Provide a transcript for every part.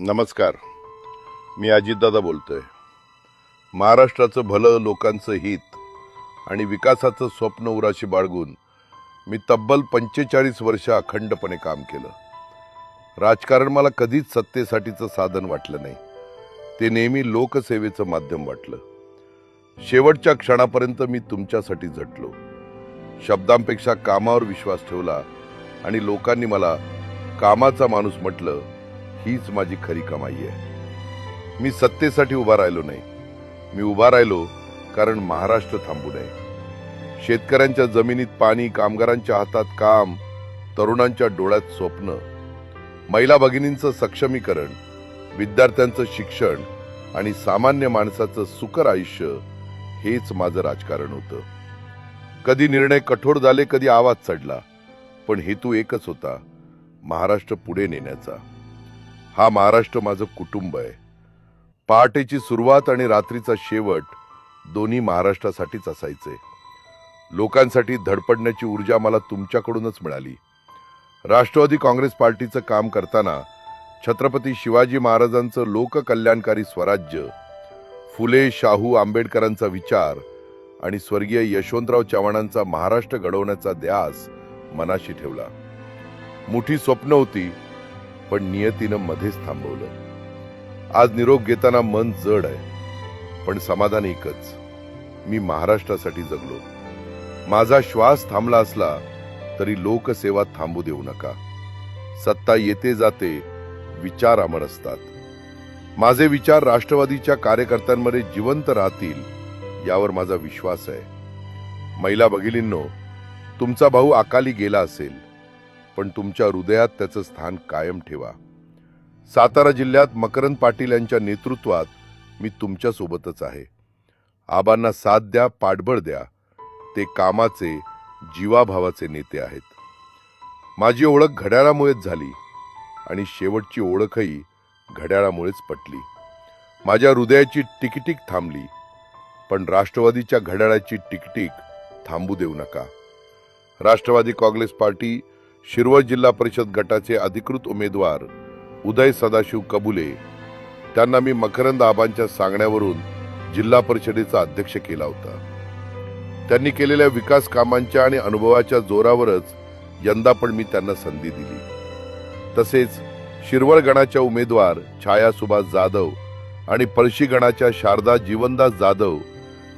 नमस्कार. मी अजितदादा बोलतो आहे महाराष्ट्राचं भलं लोकांचं हित आणि विकासाचं स्वप्न उराशी बाळगून मी तब्बल पंचेचाळीस वर्ष अखंडपणे काम केलं. राजकारण मला कधीच सत्तेसाठीचं साधन वाटलं नाही. ते नेहमी लोकसेवेचं माध्यम वाटलं. शेवटच्या क्षणापर्यंत मी तुमच्यासाठी झटलो. शब्दांपेक्षा कामावर विश्वास ठेवला आणि लोकांनी मला कामाचा माणूस म्हटलं हीच माझी खरी कमाई आहे. मी सत्तेसाठी उभा राहिलो नाही. मी उभा राहिलो कारण महाराष्ट्र थांबू नये. शेतकऱ्यांच्या जमिनीत पाणी कामगारांच्या हातात काम तरुणांच्या डोळ्यात स्वप्न महिला भगिनींचं सक्षमीकरण विद्यार्थ्यांचं शिक्षण आणि सामान्य माणसाचं सुकर आयुष्य हेच माझं राजकारण होतं. कधी निर्णय कठोर झाले कधी आवाज चढला पण हेतू एकच होता महाराष्ट्र पुढे नेण्याचा. हा महाराष्ट्र माझं कुटुंब आहे. पहाटेची सुरुवात आणि रात्रीचा शेवट दोन्ही महाराष्ट्रासाठीच असायचे. लोकांसाठी धडपडण्याची ऊर्जा मला तुमच्याकडूनच मिळाली. राष्ट्रवादी काँग्रेस पार्टीचं काम करताना छत्रपती शिवाजी महाराजांचं लोककल्याणकारी स्वराज्य फुले शाहू आंबेडकरांचा विचार आणि स्वर्गीय यशवंतराव चव्हाणांचा महाराष्ट्र घडवण्याचा ध्यास मनाशी ठेवला. मोठी स्वप्न होती पण नियतीनं मध्येच थांबवलं. आज निरोप घेताना मन जड आहे पण समाधान एकच. मी महाराष्ट्रासाठी जगलो. माझा श्वास थांबला असला तरी लोकसेवा थांबू देऊ नका. सत्ता येते जाते विचार अमर असतात. माझे विचार राष्ट्रवादीच्या कार्यकर्त्यांमध्ये जिवंत राहतील यावर माझा विश्वास आहे. महिला भगिनींनो तुमचा भाऊ अकाली गेला असेल. पण तुमच्या हृदयात त्याचं स्थान कायम ठेवा. सातारा जिल्ह्यात मकरंद पाटील यांच्या नेतृत्वात मी तुमच्यासोबतच आहे. आबांना साथ द्या पाठबळ द्या. ते कामाचे जीवाभावाचे नेते आहेत. माझी ओळख घड्याळामुळेच झाली आणि शेवटची ओळखही घड्याळामुळेच पटली. माझ्या हृदयाची टिकटिक थांबली पण राष्ट्रवादीच्या घड्याळाची टिकटिक थांबू देऊ नका. राष्ट्रवादी काँग्रेस पार्टी शिरवळ जिल्हा परिषद गटाचे अधिकृत उमेदवार उदय सदाशिव कबुले. त्यांना मी मकरंद आबांच्या सांगण्यावरून जिल्हा परिषदेचा अध्यक्ष केला होता. त्यांनी केलेल्या विकास कामांच्या आणि अनुभवाच्या जोरावरच यंदा पण मी त्यांना संधी दिली. तसेच शिरवळ गणाच्या उमेदवार छाया सुभाष जाधव आणि पळशी गणाच्या शारदा जीवनदास जाधव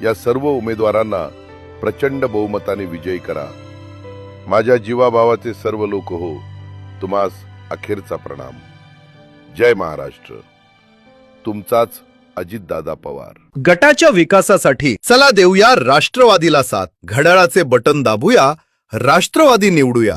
या सर्व उमेदवारांना प्रचंड बहुमताने विजयी करा. माझ्या जीवाभावाचे सर्व लोक हो तुम्हास अखेरचा प्रणाम. जय महाराष्ट्र. तुमचाच अजितदादा पवार. गटाच्या विकासासाठी चला देऊया राष्ट्रवादीला साथ. घड्याळाचे बटन दाबूया राष्ट्रवादी निवडूया.